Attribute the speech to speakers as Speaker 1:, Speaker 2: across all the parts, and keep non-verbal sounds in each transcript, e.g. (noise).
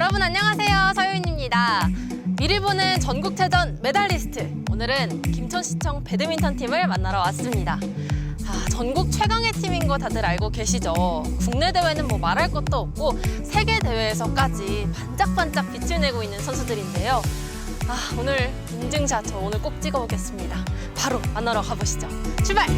Speaker 1: 여러분 안녕하세요. 서유인입니다. 미리 보는 전국체전 메달리스트. 오늘은 김천시청 배드민턴 팀을 만나러 왔습니다. 아, 전국 최강의 팀인 거 다들 알고 계시죠? 국내 대회는 뭐 말할 것도 없고 세계 대회에서까지 반짝반짝 빛을 내고 있는 선수들인데요. 아, 오늘 인증샷 저 오늘 꼭 찍어보겠습니다. 바로 만나러 가보시죠. 출발!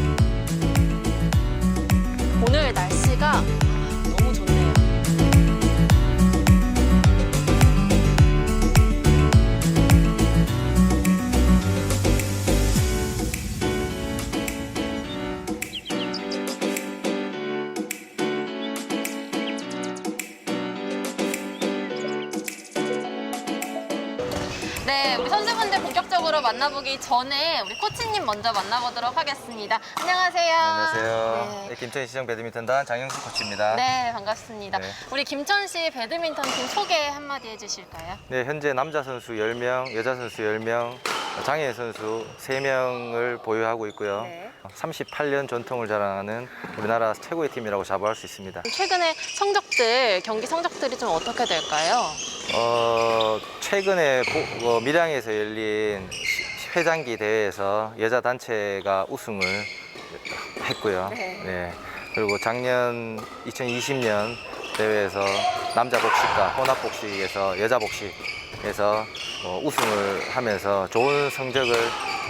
Speaker 1: 네, 우리 선수분들 본격적으로 만나보기 전에 우리 코치님 먼저 만나보도록 하겠습니다. 안녕하세요.
Speaker 2: 안녕하세요.
Speaker 1: 네.
Speaker 2: 네, 김천시청 배드민턴단 장영수 코치입니다.
Speaker 1: 네, 반갑습니다.
Speaker 2: 네.
Speaker 1: 우리 김천시 배드민턴 팀 소개 한마디 해주실까요?
Speaker 2: 네, 현재 남자 선수 10명, 여자 선수 10명, 장애 선수 3명을 보유하고 있고요.
Speaker 1: 네.
Speaker 2: 38년 전통을 자랑하는 우리나라 최고의 팀이라고 자부할 수 있습니다.
Speaker 1: 최근에 성적들, 경기 성적들이 좀 어떻게 될까요?
Speaker 2: 어, 최근에 보- 어, 밀양에서 열린 시- 회장기 대회에서 여자 단체가 우승을 했고요.
Speaker 1: 네.
Speaker 2: 그리고 작년 2020년 대회에서 남자 복식과 혼합 복식에서 여자 복식에서 어, 우승을 하면서 좋은 성적을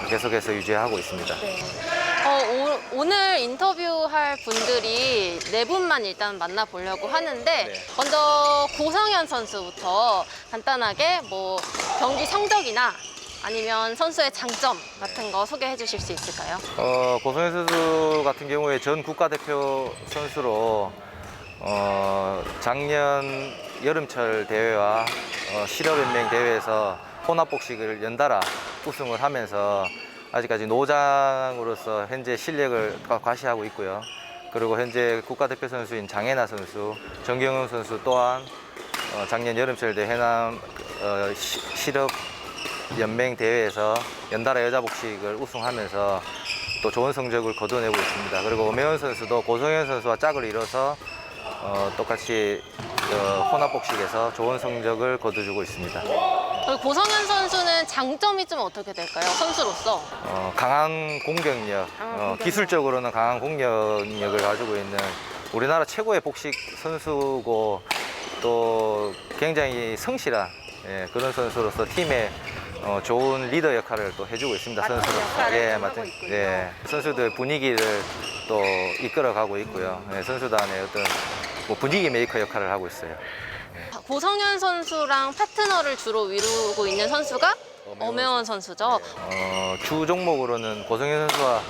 Speaker 2: 계속해서 유지하고 있습니다.
Speaker 1: 어, 오, 늘 인터뷰할 분들이 네 분만 일단 만나보려고 하는데
Speaker 2: 네.
Speaker 1: 먼저 고성현 선수부터 간단하게 뭐 경기 성적이나 아니면 선수의 장점 같은 거 소개해 주실 수 있을까요?
Speaker 2: 어, 고성현 선수 같은 경우에 전 국가대표 선수로 어, 작년 여름철 대회와 어, 실업연맹 대회에서 혼합복식을 연달아 우승을 하면서 아직까지 노장으로서 현재 실력을 과- 과시하고 있고요. 그리고 현재 국가대표 선수인 장혜나 선수, 정경훈 선수 또한 어, 작년 여름철 대회 해남 어, 시- 실업 연맹 대회에서 연달아 여자 복식을 우승하면서 또 좋은 성적을 거둬내고 있습니다. 그리고 오매원 선수도 고성현 선수와 짝을 이뤄서 어, 똑같이 어, 혼합 복식에서 좋은 성적을 거둬주고 있습니다.
Speaker 1: 고성현 선수는 장점이 좀 어떻게 될까요? 선수로서.
Speaker 2: 어, 강한 공격력,
Speaker 1: 강한
Speaker 2: 어,
Speaker 1: 공격력.
Speaker 2: 기술적으로는 강한 공격력을 가지고 있는 우리나라 최고의 복식 선수고 또 굉장히 성실한 예, 그런 선수로서 팀에 어, 좋은 리더 역할을 또 해주고 있습니다.
Speaker 1: 맡은
Speaker 2: 선수로서
Speaker 1: 역할을
Speaker 2: 예,
Speaker 1: 좀
Speaker 2: 맡은
Speaker 1: 하고 있군요.
Speaker 2: 예, 선수들 분위기를 또 이끌어가고 있고요. 예, 선수단의 어떤 뭐 분위기 메이커 역할을 하고 있어요.
Speaker 1: 고성현 선수랑 파트너를 주로 이루고 있는 선수가 엄혜원 선수죠.
Speaker 2: 어, 주 종목으로는 고성현 선수와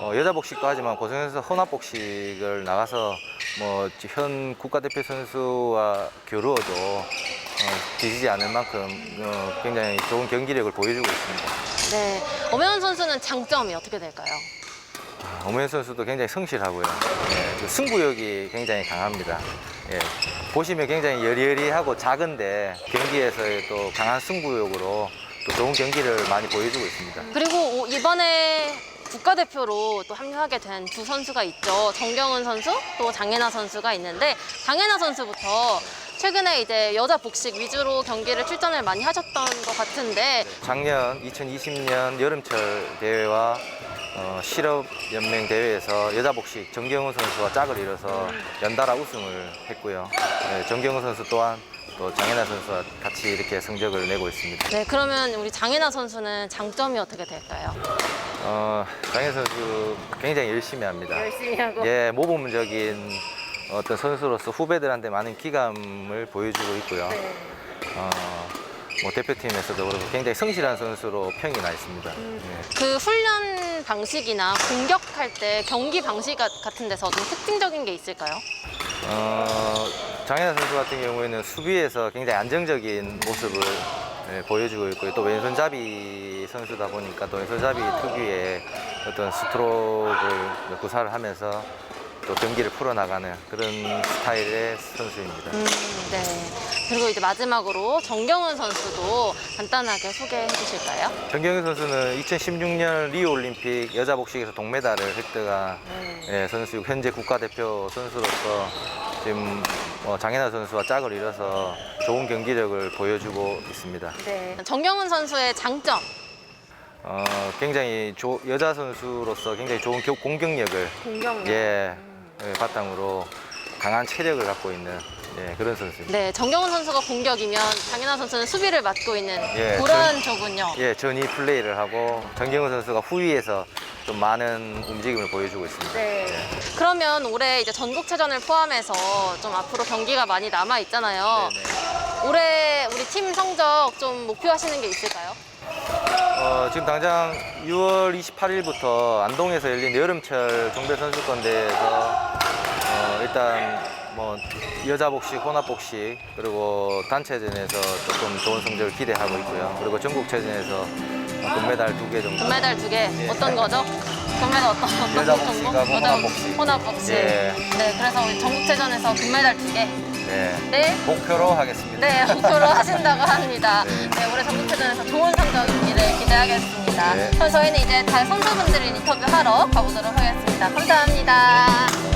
Speaker 2: 어, 여자 복식도 하지만 고성현 선수 혼합 복식을 나가서 뭐 현 국가대표 선수와 겨루어도 어, 뒤지지 않을 만큼 어, 굉장히 좋은 경기력을 보여주고 있습니다.
Speaker 1: 네. 엄혜원 선수는 장점이 어떻게 될까요?
Speaker 2: 아, 오면 선수도 굉장히 성실하고요. 예, 그 승부욕이 굉장히 강합니다. 예, 보시면 굉장히 여리여리하고 작은데 경기에서의 또 강한 승부욕으로 또 좋은 경기를 많이 보여주고 있습니다.
Speaker 1: 그리고 오- 이번에 국가대표로 또 합류하게 된 두 선수가 있죠. 정경은 선수, 또 장혜나 선수가 있는데 장혜나 선수부터 최근에 이제 여자 복식 위주로 경기를 출전을 많이 하셨던 것 같은데
Speaker 2: 작년 2020년 여름철 대회와 어, 실업연맹 대회에서 여자 복식 정경훈 선수와 짝을 이뤄서 연달아 우승을 했고요. 네, 정경훈 선수 또한 또 장혜나 선수와 같이 이렇게 성적을 내고 있습니다.
Speaker 1: 네 그러면 우리 장혜나 선수는 장점이 어떻게 될까요?
Speaker 2: 어, 장혜 선수 굉장히 열심히 합니다.
Speaker 1: 열심히 하고
Speaker 2: 예, 모범적인 어떤 선수로서 후배들한테 많은 기감을 보여주고 있고요.
Speaker 1: 네.
Speaker 2: 어, 뭐 대표팀에서도 그렇고 굉장히 성실한 선수로 평이 나 있습니다. 예.
Speaker 1: 그 훈련 방식이나 공격할 때 경기 방식 가- 같은 데서 좀 특징적인 게 있을까요?
Speaker 2: 어, 장현아 선수 같은 경우에는 수비에서 굉장히 안정적인 모습을 예, 보여주고 있고 또 왼손잡이 선수다 보니까 또 왼손잡이 특유의 어떤 스트로크를 구사를 하면서 또 경기를 풀어나가는 그런 스타일의 선수입니다.
Speaker 1: 음, 네. 그리고 이제 마지막으로 정경은 선수도 간단하게 소개해 주실까요?
Speaker 2: 정경희 선수는 2016년 리우 올림픽 여자 복식에서 동메달을 획득한 예, 선수 현재 국가대표 선수로서 지금 어, 장현아 선수와 짝을 이뤄서 좋은 경기력을 보여주고 있습니다.
Speaker 1: 네. 정경훈 선수의 장점.
Speaker 2: 어, 굉장히 조- 여자 선수로서 굉장히 좋은 교- 공격력을
Speaker 1: 공격력.
Speaker 2: 예, 예, 바탕으로 강한 체력을 갖고 있는 예, 그런 선수입니다.
Speaker 1: 네, 정경훈 선수가 공격이면 장현아 선수는 수비를 맡고 있는
Speaker 2: 예,
Speaker 1: 그런 조군요.
Speaker 2: 예, 전위 플레이를 하고 정경훈 선수가 후위에서 좀 많은 움직임을 보여주고 있습니다.
Speaker 1: 네. 그러면 올해 이제 전국체전을 포함해서 좀 앞으로 경기가 많이 남아 있잖아요.
Speaker 2: 네 네.
Speaker 1: 올해 우리 팀 성적 좀 목표하시는 게 있을까요?
Speaker 2: 어, 지금 당장 6월 28일부터 안동에서 열린 여름철 종배 선수권대회에서 어, 일단 뭐 여자 복식, 혼합 복식 그리고 단체전에서 조금 좋은 성적을 기대하고 있고요. 그리고 전국체전에서 금메달 두 개 정도.
Speaker 1: 금메달 두 개. 어떤 거죠? 금메달 어떤 (laughs) 어떤
Speaker 2: 여자? 복식하고 혼합 복식.
Speaker 1: 혼합 복식.
Speaker 2: 예.
Speaker 1: 네, 그래서 우리 전국체전에서 금메달 두 개.
Speaker 2: 네.
Speaker 1: 네.
Speaker 2: 목표로 하겠습니다.
Speaker 1: 네, 목표로 (laughs) 하신다고 합니다.
Speaker 2: 네.
Speaker 1: 네, 올해 전국체전에서 좋은 성적 있기를 기대하겠습니다.
Speaker 2: 네.
Speaker 1: 그럼 저희는 이제 다 선수분들 인터뷰하러 가보도록 하겠습니다. 감사합니다.